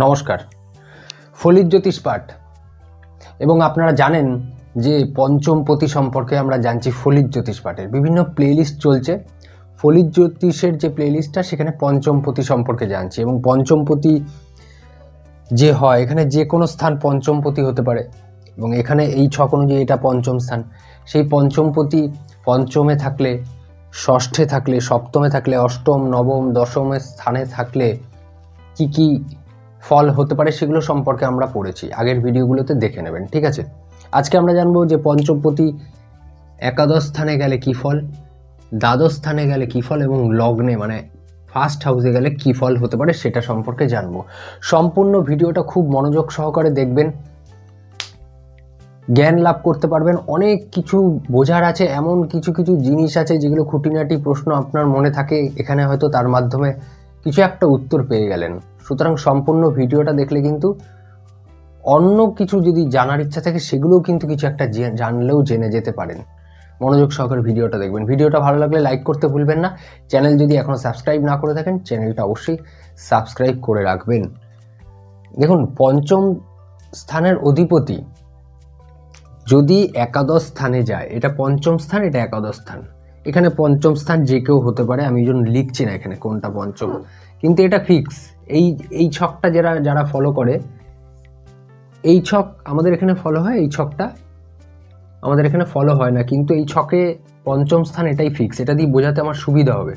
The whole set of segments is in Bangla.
নমস্কার। ফলিত জ্যোতিষ পাঠ। এবং আপনারা জানেন যে পঞ্চমপতি সম্পর্কে আমরা জানছি ফলিত জ্যোতিষ পাঠের। বিভিন্ন প্লেলিস্ট চলছে। ফলিত জ্যোতিষের যে প্লেলিস্টটা সেখানে পঞ্চমপতি সম্পর্কে জানছি। এবং পঞ্চমপতি যে হয়, এখানে যে কোনো স্থান পঞ্চমপতি হতে পারে। এবং এখানে এই ছক অনুযায়ী এটা পঞ্চম স্থান। সেই পঞ্চমপতি পঞ্চমে থাকলে, ষষ্ঠে থাকলে, সপ্তমে থাকলে, অষ্টম, নবম দশমের স্থানে থাকলে কি কি ফল হতে পারে সেগুলো সম্পর্কে আমরা পড়েছি। আগের ভিডিওগুলোতে দেখে নেবেন, ঠিক আছে? আজকে আমরা জানব যে পঞ্চমপতি একাদশ স্থানে গেলে কি ফল, দ্বাদশ স্থানে গেলে কি ফল এবং লগ্নে মানে ফার্স্ট হাউসে গেলে কি ফল হতে পারে সেটা সম্পর্কে জানব। সম্পূর্ণ ভিডিওটা খুব মনোযোগ সহকারে দেখবেন, জ্ঞান লাভ করতে পারবেন। অনেক কিছু বোঝার আছে, এমন কিছু কিছু জিনিস আছে যেগুলো খুঁটিনাটি প্রশ্ন আপনার মনে থাকে, এখানে হয়তো তার মাধ্যমে কিছু একটা উত্তর পেয়ে গেলেন। সুতরাং সম্পূর্ণ ভিডিওটা দেখলে কিন্তু অন্য কিছু যদি জানার ইচ্ছা থাকে, সেগুলোও কিন্তু কিছু একটা জানলেও জেনে যেতে পারেন। মনোযোগ সহকারে ভিডিওটা দেখবেন। ভিডিওটা ভালো লাগলে লাইক করতে ভুলবেন না। চ্যানেল যদি এখনও সাবস্ক্রাইব না করে থাকেন, চ্যানেলটা অবশ্যই সাবস্ক্রাইব করে রাখবেন। দেখুন, পঞ্চম স্থানের অধিপতি যদি একাদশ স্থানে যায়, এটা পঞ্চম স্থান, এটা একাদশ স্থান। এখানে পঞ্চম স্থান যে কেউ হতে পারে, আমি ওই জন্য লিখছি না এখানে কোনটা পঞ্চম। কিন্তু এটা ফিক্স এই এই ছকটা যারা যারা ফলো করে, এই ছক আমাদের এখানে ফলো হয়, এই ছকটা আমাদের এখানে ফলো হয় না। কিন্তু এই ছকে পঞ্চম স্থান এটাই ফিক্স এটা দিয়ে বোঝাতে আমার সুবিধা হবে।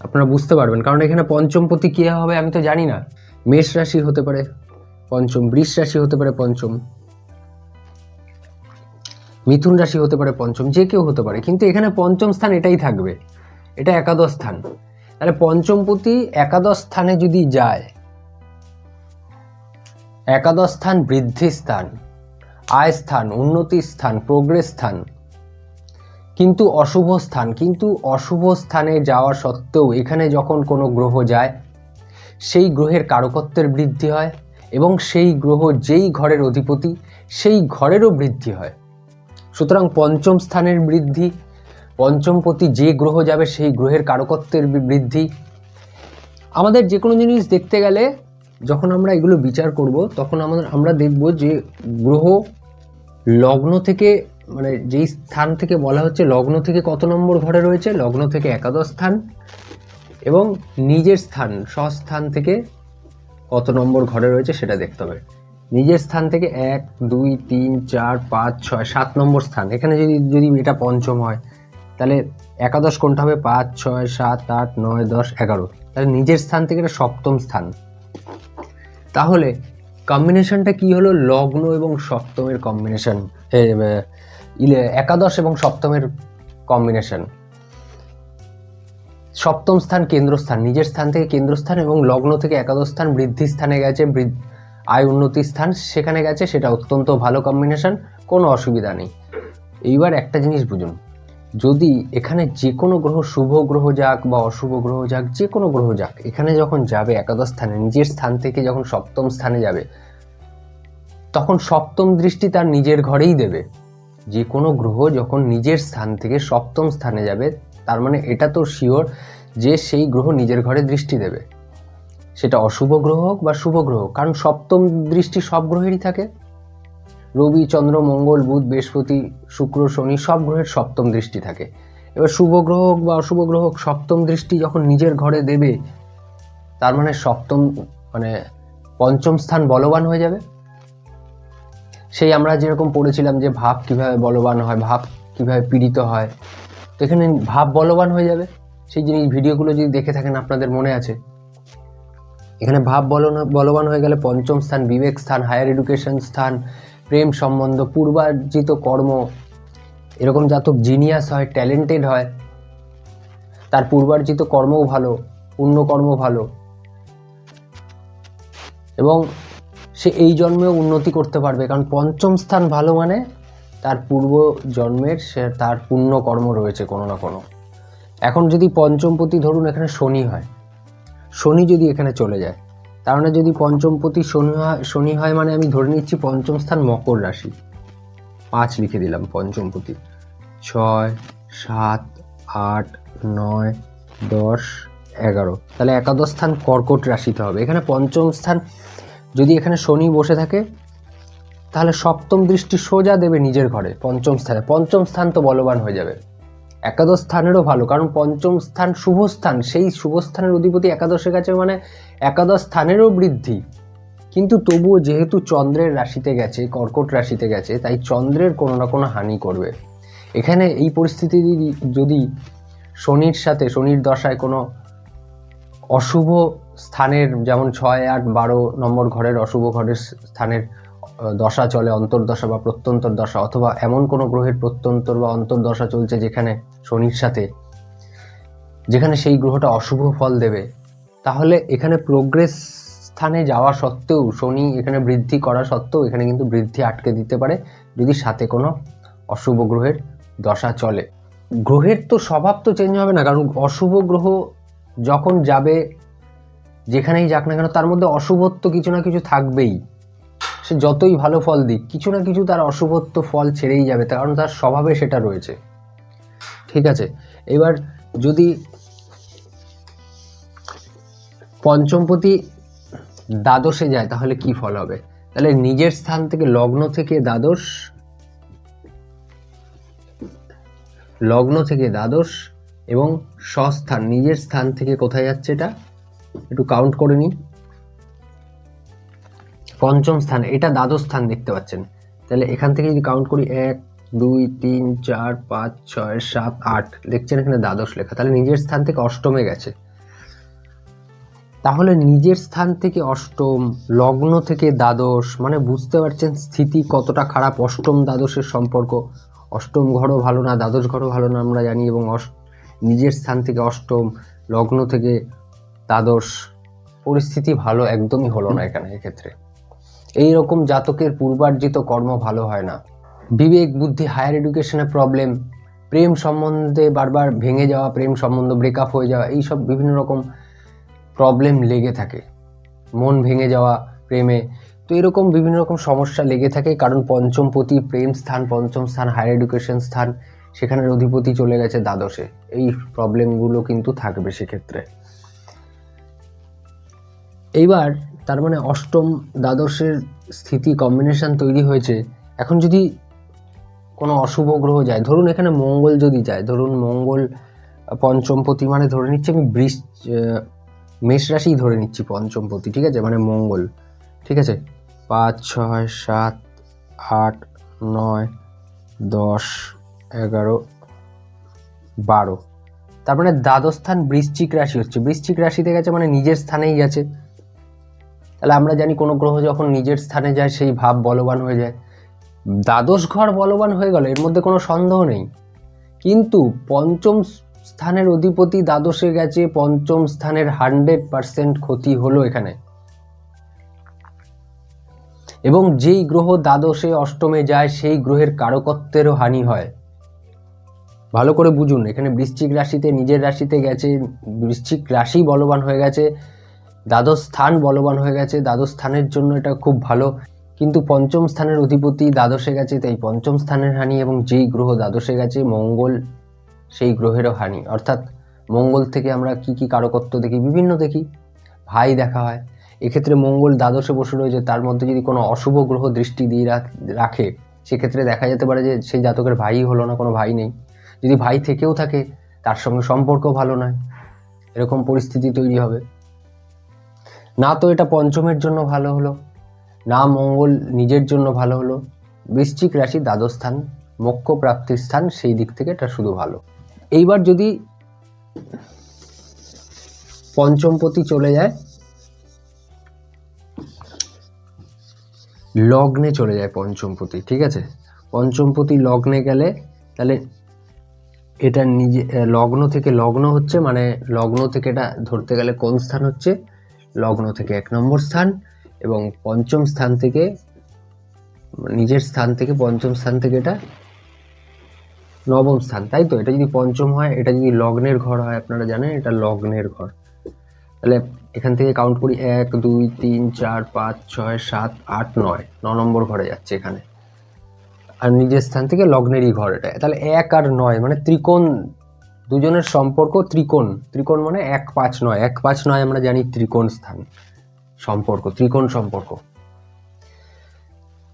আপনারা বুঝতে পারবেন। কারণ এখানে পঞ্চম প্রতি কী হবে আমি তো জানি না। মেষ রাশি হতে পারে পঞ্চম, বৃষ রাশি হতে পারে পঞ্চম, মিথুন রাশি হতে পারে পঞ্চম, যে কেউ হতে পারে। কিন্তু এখানে পঞ্চম স্থান এটাই থাকবে। এটা একাদশ স্থান। তাহলে পঞ্চমপতি একাদশ স্থানে যদি যায়, একাদশ স্থান বৃদ্ধি স্থান, আয় স্থান, উন্নতি স্থান প্রোগ্রেস স্থান, কিন্তু অশুভ স্থান, কিন্তু অশুভ স্থানে যাওয়া সত্ত্বেও এখানে যখন কোনো গ্রহ যায়, সেই গ্রহের কারকত্বের বৃদ্ধি হয় এবং সেই গ্রহ যেই ঘরের অধিপতি, সেই ঘরেরও বৃদ্ধি হয়। সুতরাং পঞ্চম স্থানের বৃদ্ধি পঞ্চমপতি যে গ্রহ যাবে, সেই গ্রহের কারকত্বের বৃদ্ধি। আমাদের যে কোনো জিনিস দেখতে গেলে যখন আমরা এগুলো বিচার করব, তখন আমাদের, আমরা দেখব যে গ্রহ লগ্ন থেকে মানে যেই স্থান থেকে বলা হচ্ছে, লগ্ন থেকে কত নম্বর ঘরে রয়েছে? লগ্ন থেকে একাদশ স্থান এবং নিজের স্থান, স্বস্থান থেকে কত নম্বর ঘরে রয়েছে সেটা দেখতে হবে। নিজের স্থান থেকে এক, দুই, তিন, চার, পাঁচ, ছয়, সাত নম্বর স্থান। এখানে যদি যদি এটা পঞ্চম হয় তাহলে একাদশ কোনটা হবে? পাঁচ, ছয়, সাত, আট, নয়, দশ, এগারো। তাহলে নিজের স্থান থেকে এটা সপ্তম স্থান। তাহলে কম্বিনেশনটা কি হলো? লগ্ন এবং সপ্তমের কম্বিনেশন একাদশ এবং সপ্তমের কম্বিনেশন সপ্তম স্থান কেন্দ্রস্থান, নিজের স্থান থেকে কেন্দ্রস্থান এবং লগ্ন থেকে একাদশ স্থান, বৃদ্ধি স্থানে গেছে আয় উন্নতি স্থান সেখানে গেছে, সেটা অত্যন্ত ভালো কম্বিনেশন কোনো অসুবিধা নেই। এইবার একটা জিনিস বুঝুন। যদি এখানে যে কোনো গ্রহ শুভ গ্রহ যাক বা অশুভ গ্রহ যাক, যে কোনো গ্রহ যাক, এখানে যখন যাবে একাদশ স্থানে, নিজের স্থান থেকে যখন সপ্তম স্থানে যাবে, তখন সপ্তম দৃষ্টি তার নিজের ঘরেই দেবে। যে কোনো গ্রহ যখন নিজের স্থান থেকে সপ্তম স্থানে যাবে, তার মানে এটা তো শিওর যে সেই গ্রহ নিজের ঘরে দৃষ্টি দেবে। সেটা অশুভ গ্রহ হোক বা শুভ গ্রহ কারণ সপ্তম দৃষ্টি সব গ্রহেরই থাকে। রবি, চন্দ্র, মঙ্গল, বুধ, বৃহস্পতি, শুক্র, শনি সব গ্রহের সপ্তম দৃষ্টি থাকে। এবার শুভ গ্রহ হোক বা অশুভ গ্রহ হোক, সপ্তম দৃষ্টি যখন নিজের ঘরে দেবে, তার মানে সপ্তম মানে পঞ্চম স্থান বলবান হয়ে যাবে। সেই আমরা যেরকম পড়েছিলাম যে ভাব কীভাবে বলবান হয়, ভাব কীভাবে পীড়িত হয়, তো এখানে ভাব বলবান হয়ে যাবে। সেই জিনিস ভিডিওগুলো যদি দেখে থাকেন, আপনাদের মনে আছে। এখানে ভাব বলবান হয়ে গেলে পঞ্চম স্থান, বিবেক স্থান হায়ার এডুকেশন স্থান প্রেম সম্বন্ধ, পূর্বার্জিত কর্ম, এরকম জাতক জিনিয়াস হয় ট্যালেন্টেড হয়, তার পূর্বার্জিত কর্মও ভালো পুণ্যকর্ম ভালো। এবং সে এই জন্মেও উন্নতি করতে পারবে, কারণ পঞ্চম স্থান ভালো মানে তার পূর্ব জন্মের সে তার পুণ্যকর্ম রয়েছে কোনো না কোনো। এখন যদি পঞ্চমপতি ধরুন এখানে শনি হয়, শনি যদি এখানে চলে যায় তার মানে যদি পঞ্চমপতি শনি হয় শনি হয় মানে আমি ধরে নিচ্ছি পঞ্চম স্থান মকর রাশি। পাঁচ লিখে দিলাম পঞ্চমপতি ছয়, সাত, আট, নয়, দশ, এগারো। তাহলে একাদশ স্থান কর্কট রাশিতে হবে। এখানে পঞ্চম স্থান যদি এখানে শনি বসে থাকে, তাহলে সপ্তম দৃষ্টি সোজা দেবে নিজের ঘরে, পঞ্চম স্থানে। পঞ্চম স্থান তো বলবান হয়ে যাবে। একাদশ স্থানেরও ভালো, কারণ পঞ্চম স্থান শুভ স্থান, সেই শুভ স্থানের অধিপতি একাদশের কাছে মানে একাদশ স্থানেরও বৃদ্ধি। কিন্তু তবুও যেহেতু চন্দ্রের রাশিতে গেছে, কর্কট রাশিতে গেছে, তাই চন্দ্রের কোনো না কোনো হানি করবে। এখানে এই পরিস্থিতি যদি শনির সাথে, শনির দশায় কোনো অশুভ স্থানের, যেমন ছয়, আট, বারো নম্বর ঘরের অশুভ ঘরের স্থানের দশা চলে, অন্তর্দশা বা প্রত্যন্তর দশা অথবা এমন কোনো গ্রহের প্রত্যন্তর বা অন্তর্দশা চলছে যেখানে শনির সাথে, যেখানে সেই গ্রহটা অশুভ ফল দেবে, তাহলে এখানে প্রোগ্রেস স্থানে যাওয়া সত্ত্বেও, শনি এখানে বৃদ্ধি করা সত্ত্বেও, এখানে কিন্তু বৃদ্ধি আটকে দিতে পারে, যদি সাথে কোনো অশুভ গ্রহের দশা চলে। গ্রহের তো স্বভাব তো চেঞ্জ হবে না, কারণ অশুভ গ্রহ যখন যাবে, যেখানেই যাক না কেন, তার মধ্যে অশুভত্ব কিছু না কিছু থাকবেই। সে যতই ভালো ফল দিক, কিছু না কিছু তার অশুভত্ব ফল ছেড়েই যাবে, কারণ তার স্বভাবে সেটা রয়েছে। ঠিক আছে? এবার যদি পঞ্চমপতি দ্বাদশে যায়, তাহলে কি ফল হবে? তাহলে নিজের স্থান থেকে লগ্ন থেকে দ্বাদশ, লগ্ন থেকে দ্বাদশ এবং স্বস্থান, নিজের স্থান থেকে কোথায় যাচ্ছে এটা? একটু কাউন্ট করে নিই পঞ্চম স্থান, এটা দ্বাদশ স্থান দেখতে পাচ্ছেন। তাহলে এখান থেকে যদি কাউন্ট করি, এক, দুই, তিন, চার, পাঁচ, ছয়, সাত, আট, দেখছেন এখানে দ্বাদশ লেখা। তাহলে নিজের স্থান থেকে অষ্টমে গেছে। তাহলে নিজের স্থান থেকে অষ্টম, লগ্ন থেকে দ্বাদশ মানে বুঝতে পারছেন স্থিতি কতটা খারাপ। অষ্টম দ্বাদশের সম্পর্ক, অষ্টম ঘরও ভালো না, দ্বাদশ ঘরও ভালো না আমরা জানি, এবং নিজের স্থান থেকে অষ্টম, লগ্ন থেকে দ্বাদশ, পরিস্থিতি ভালো একদমই হলো না এখানে, এক্ষেত্রে। এই রকম জাতকের পূর্বার্জিত কর্ম ভালো হয় না। বিবেক, বুদ্ধি হায়ার এডুকেশনে প্রবলেম প্রেম সম্বন্ধে বারবার ভেঙে যাওয়া, প্রেম সম্বন্ধ ব্রেকআপ হয়ে যাওয়া, এইসব বিভিন্ন রকম প্রবলেম লেগে থাকে। মন ভেঙে যাওয়া প্রেমে। তো এরকম বিভিন্ন রকম সমস্যা লেগে থাকে, কারণ পঞ্চম পঞ্চমপতি প্রেম স্থান, পঞ্চম স্থান হায়ার এডুকেশন স্থান, সেখানের অধিপতি চলে গেছে দ্বাদশে। এই প্রবলেমগুলো কিন্তু থাকবে সেক্ষেত্রে। এইবার তার মানে অষ্টম দ্বাদশের স্থিতি কম্বিনেশন তৈরি হয়েছে। এখন যদি কোনো অশুভ গ্রহ যায়, ধরুন এখানে মঙ্গল যদি যায়, ধরুন মঙ্গল পঞ্চমপতি মানে ধরে নিচ্ছি আমি বৃষ মেষ রাশি ধরে নিচ্ছি পঞ্চমপতি ঠিক আছে? মানে মঙ্গল, ঠিক আছে? পাঁচ, ছয়, সাত, আট, নয়, দশ, এগারো, বারো। তার মানে দ্বাদশ স্থান বৃশ্চিক রাশি হচ্ছে। বৃশ্চিক রাশিতে গেছে মানে নিজের স্থানেই গেছে। তাহলে আমরা জানি কোনো গ্রহ যখন নিজের স্থানে যায়, সেই ভাব বলবান হয়ে যায়। দ্বাদশ ঘর বলবান হয়ে গেল, এর মধ্যে কোনো সন্দেহ নেই। কিন্তু পঞ্চম স্থানের অধিপতি দ্বাদশে গেছে, পঞ্চম স্থানের হান্ড্রেড পার্সেন্ট ক্ষতি হলো এখানে। এবং যেই গ্রহ দ্বাদশে, অষ্টমে যায়, সেই গ্রহের কারকত্বেরও হানি হয়। ভালো করে বুঝুন, এখানে বৃশ্চিক রাশিতে, নিজের রাশিতে গেছে, বৃশ্চিক রাশি বলবান হয়ে গেছে দ্বাদশ স্থান বলবান হয়ে গেছে। দ্বাদশ স্থানের জন্য এটা খুব ভালো। কিন্তু পঞ্চম স্থানের অধিপতি দ্বাদশে গেছে, তাই পঞ্চম স্থানের হানি এবং যেই গ্রহ দ্বাদশে গেছে, মঙ্গল সেই গ্রহেরও হানি। অর্থাৎ মঙ্গল থেকে আমরা কি কি কারকত্ব দেখি? বিভিন্ন দেখি। ভাই দেখা হয়। এক্ষেত্রে মঙ্গল দ্বাদশে বসে রয়েছে। তার মধ্যে যদি কোনো অশুভ গ্রহ দৃষ্টি দিয়ে রাখে সেক্ষেত্রে দেখা যেতে পারে যে সেই জাতকের ভাই হলো না, কোনো ভাই নেই। যদি ভাই থেকেও থাকে, তার সঙ্গে সম্পর্ক ভালো নয়। এরকম পরিস্থিতি তৈরি হবে। না তো এটা পঞ্চমের জন্য ভালো হলো, না মঙ্গল নিজের জন্য ভালো হলো। বৃশ্চিক রাশি দ্বাদশ স্থান, মোক্ষ প্রাপ্তির স্থান সেই দিক থেকে এটা শুধু ভালো। এইবার যদি পঞ্চমপতি চলে যায়, লগ্নে চলে যায় পঞ্চমপতি ঠিক আছে? পঞ্চমপতি লগ্নে গেলে তাহলে এটা নিজে, লগ্ন থেকে লগ্ন হচ্ছে মানে লগ্ন থেকে এটা ধরতে গেলে কোন স্থান হচ্ছে? লগ্ন থেকে এক নম্বর স্থান এবং পঞ্চম স্থান থেকে, নিজের স্থান থেকে পঞ্চম স্থান থেকে এটা নবম স্থান। তাই তো? এটা যদি পঞ্চম হয়, এটা যদি লগ্নের ঘর হয়, আপনারা জানেন এটা লগ্নের ঘর। তাহলে এখান থেকে কাউন্ট করি, এক, দুই, তিন, চার, পাঁচ, ছয়, সাত, আট, নয়। ন নম্বর ঘরে যাচ্ছে এখানে। আর নিজের স্থান থেকে লগ্নেরই ঘর এটা। তাহলে এক আর নয় মানে ত্রিকোণ দুজনের সম্পর্ক ত্রিকোণ। ত্রিকোণ মানে এক পাঁচ নয়। এক পাঁচ নয় আমরা জানি ত্রিকোণ স্থান। সম্পর্ক, ত্রিকোণ সম্পর্ক।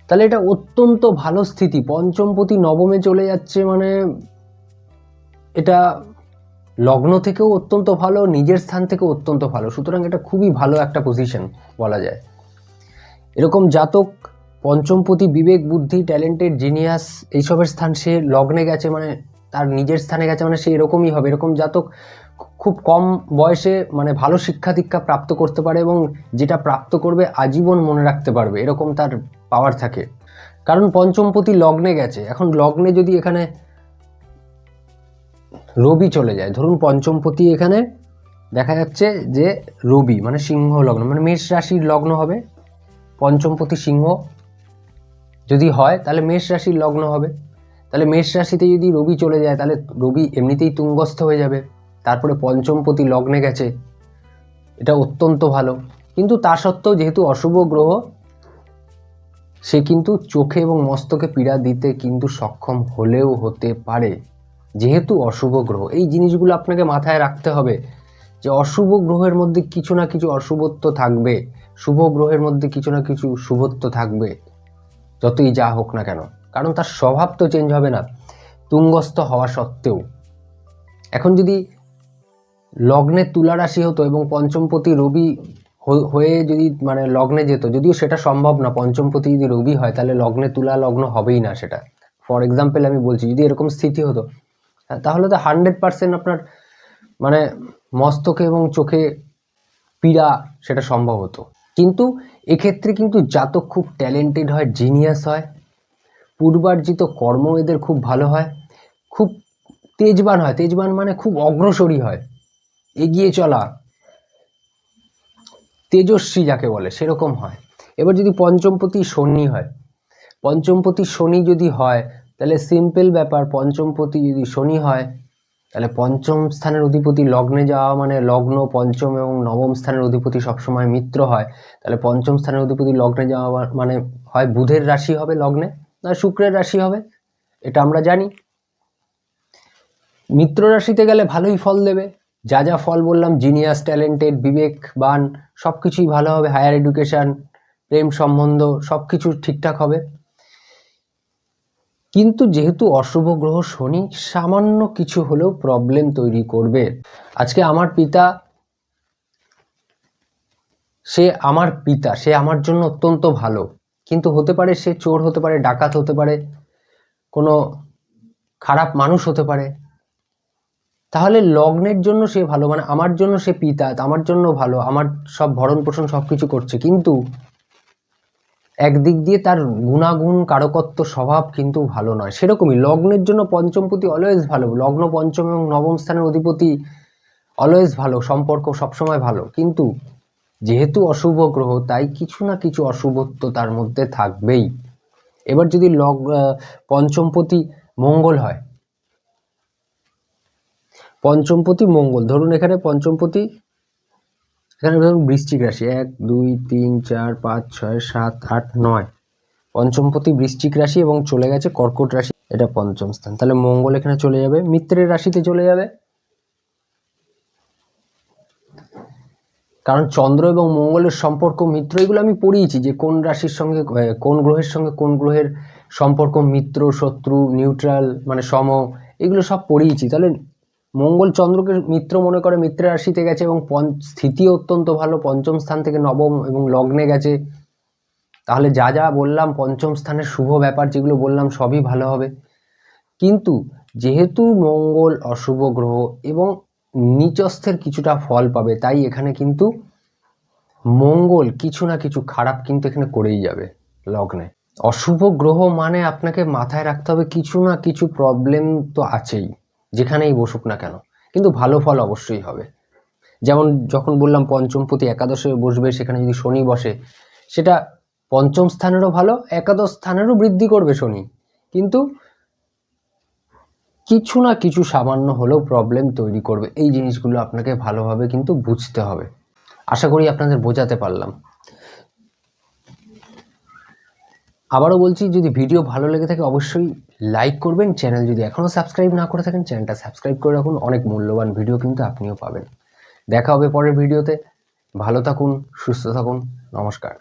তাহলে এটা অত্যন্ত ভালো স্থিতি। পঞ্চমপতি নবমে চলে যাচ্ছে মানে এটা লগ্ন থেকেও অত্যন্ত ভালো, নিজের স্থান থেকেও অত্যন্ত ভালো। সুতরাং এটা খুবই ভালো একটা পজিশন বলা যায়। এরকম জাতক, পঞ্চমপতি বিবেক বুদ্ধি ট্যালেন্টেড জিনিয়াস এইসবের স্থান সে লগ্নে গেছে মানে তার নিজের স্থানে গেছে মানে সে এরকমই হবে। এরকম জাতক খুব কম বয়সে মানে ভালো শিক্ষা দীক্ষা প্রাপ্ত করতে পারে এবং যেটা প্রাপ্ত করবে আজীবন মনে রাখতে পারবে। এরকম তার পাওয়ার থাকে। কারণ পঞ্চমপতি লগ্নে গেছে। এখন লগ্নে যদি এখানে রবি চলে যায়, ধরুন পঞ্চমপতি এখানে দেখা যাচ্ছে যে রবি মানে সিংহ লগ্ন মানে মেষ রাশির লগ্ন হবে। পঞ্চমপতি সিংহ যদি হয় তাহলে মেষ রাশির লগ্ন হবে। তাহলে মেষ রাশিতে যদি রবি চলে যায়, তাহলে রবি এমনিতেই তুঙ্গস্থ হয়ে যাবে। তারপরে পঞ্চমপতি লগ্নে গেছে। এটা অত্যন্ত ভালো। কিন্তু তা সত্ত্বেও যেহেতু অশুভ গ্রহ, সে কিন্তু চোখে এবং মস্তকে পীড়া দিতে কিন্তু সক্ষম হলেও হতে পারে। যেহেতু অশুভ গ্রহ, এই জিনিসগুলো আপনাকে মাথায় রাখতে হবে যে অশুভ গ্রহের মধ্যে কিছু না কিছু অশুভত্ব থাকবে। শুভ গ্রহের মধ্যে কিছু না কিছু শুভত্ব থাকবে। যতই যা হোক না কেন। কারণ তার স্বভাব তো চেঞ্জ হবে না। তুঙ্গস্থ হওয়া সত্ত্বেও। এখন যদি লগ্নে তুলা রাশি হতো এবং পঞ্চমপতি রবি হয়ে যদি মানে লগ্নে যেত যদিও সেটা সম্ভব না পঞ্চমপতি যদি রবি হয় তাহলে লগ্নে তুলা লগ্ন হবেই না সেটা। ফর এক্সাম্পল আমি বলছি যদি এরকম স্থিতি হতো হ্যাঁ, তাহলে তো হান্ড্রেড পার্সেন্ট আপনার মানে মস্তকে এবং চোখে পীড়া সেটা সম্ভব হতো। কিন্তু এক্ষেত্রে কিন্তু জাতক খুব ট্যালেন্টেড হয় জিনিয়াস হয়। পূর্বার্জিত কর্ম এদের খুব ভালো হয়। খুব তেজবান হয়। তেজবান মানে খুব অগ্রসরী হয়। এগিয়ে চলা। তেজস্বী যাকে বলে, সেরকম হয়। এবার যদি পঞ্চমপতি শনি হয়, পঞ্চমপতি শনি যদি হয়, তাহলে সিম্পল ব্যাপার। পঞ্চমপতি যদি শনি হয়, তাহলে পঞ্চম স্থানের অধিপতি লগ্নে যাওয়া মানে লগ্ন, পঞ্চম এবং নবম স্থানের অধিপতি সবসময় মিত্র হয়। তাহলে পঞ্চম স্থানের অধিপতি লগ্নে যাওয়া মানে হয় বুধের রাশি হবে লগ্নে। শুক্রের রাশি হবে, এটা আমরা জানি। মিত্র রাশিতে গেলে ভালোই ফল দেবে। যা যা ফল বললাম জিনিয়াস ট্যালেন্টেড বিবেকবান সব কিছুই ভালো হবে। হায়ার এডুকেশন প্রেম সম্বন্ধ সব কিছু ঠিকঠাক হবে। কিন্তু যেহেতু অশুভ গ্রহ শনি, সামান্য কিছু হলেও প্রবলেম তৈরি করবে। আজকে আমার পিতা, সে আমার পিতা, সে আমার জন্য অত্যন্ত ভালো। কিন্তু হতে পারে সে চোর হতে পারে, ডাকাত হতে পারে, কোনো খারাপ মানুষ হতে পারে। তাহলে লগ্নের জন্য সে ভালো মানে আমার জন্য সে পিতা, আমার জন্য ভালো, আমার সব ভরণ পোষণ সব কিছু করছে। কিন্তু একদিক দিয়ে তার গুণাগুণ, কারকত্ব, স্বভাব কিন্তু ভালো নয়। সেরকমই লগ্নের জন্য পঞ্চমপতি অলওয়েজ ভালো, লগ্ন পঞ্চম এবং নবম স্থানের অধিপতি অলওয়েজ ভালো, সম্পর্ক সবসময় ভালো। কিন্তু যেহেতু অশুভ গ্রহ, তাই কিছু না কিছু অশুভত্ব তার মধ্যে থাকবেই। এবার যদি লগ পঞ্চমপতি মঙ্গল হয়। পঞ্চমপতি মঙ্গল, ধরুন এখানে পঞ্চমপতি, এখানে ধরুন বৃশ্চিক রাশি, এক, দুই, তিন, চার, পাঁচ, ছয়, সাত, আট, নয়। পঞ্চমপতি বৃশ্চিক রাশি এবং চলে গেছে কর্কট রাশি, এটা পঞ্চম স্থান। তাহলে মঙ্গল এখানে চলে যাবে, মিত্রের রাশিতে চলে যাবে। কারণ চন্দ্র এবং মঙ্গলের সম্পর্ক মিত্র, এগুলো আমি পড়িয়েছি যে কোন রাশির সঙ্গে কোন গ্রহের সঙ্গে কোন গ্রহের সম্পর্ক মিত্র, শত্রু নিউট্রাল মানে সম, এগুলো সব পড়িয়েছি। তাহলে মঙ্গল চন্দ্রকে মিত্র মনে করে, মিত্রের রাশিতে গেছে এবং স্থিতি অত্যন্ত ভালো, পঞ্চম স্থান থেকে নবম এবং লগ্নে গেছে। তাহলে যা যা বললাম, পঞ্চম স্থানের শুভ ব্যাপার যেগুলো বললাম, সবই ভালো হবে। কিন্তু যেহেতু মঙ্গল অশুভ গ্রহ এবং নিচস্থের কিছুটা ফল পাবে, তাই এখানে কিন্তু মঙ্গল কিছু না কিছু খারাপ কিন্তু এখানে করেই যাবে লগ্নে। অশুভ গ্রহ মানে আপনাকে মাথায় রাখতে হবে কিছু না কিছু প্রবলেম তো আছেই, যেখানেই বসুক না কেন। কিন্তু ভালো ফল অবশ্যই হবে। যেমন যখন বললাম পঞ্চমপতি একাদশে বসবে, সেখানে যদি শনি বসে, সেটা পঞ্চম স্থানেরও ভালো, একাদশ স্থানেরও বৃদ্ধি করবে শনি। কিন্তু কিছু না কিছু সামান্য হলেও প্রবলেম তৈরি করবে। এই জিনিসগুলো আপনাকে ভালোভাবে কিন্তু বুঝতে হবে। আশা করি আপনাদের বোঝাতে পারলাম। আবারও বলছি, যদি ভিডিও ভালো লেগে থাকে অবশ্যই লাইক করবেন। চ্যানেল যদি এখনও সাবস্ক্রাইব না করে থাকেন চ্যানেলটা সাবস্ক্রাইব করে রাখুন। অনেক মূল্যবান ভিডিও কিন্তু আপনিও পাবেন। দেখা হবে পরের ভিডিওতে ভালো থাকুন, সুস্থ থাকুন। নমস্কার।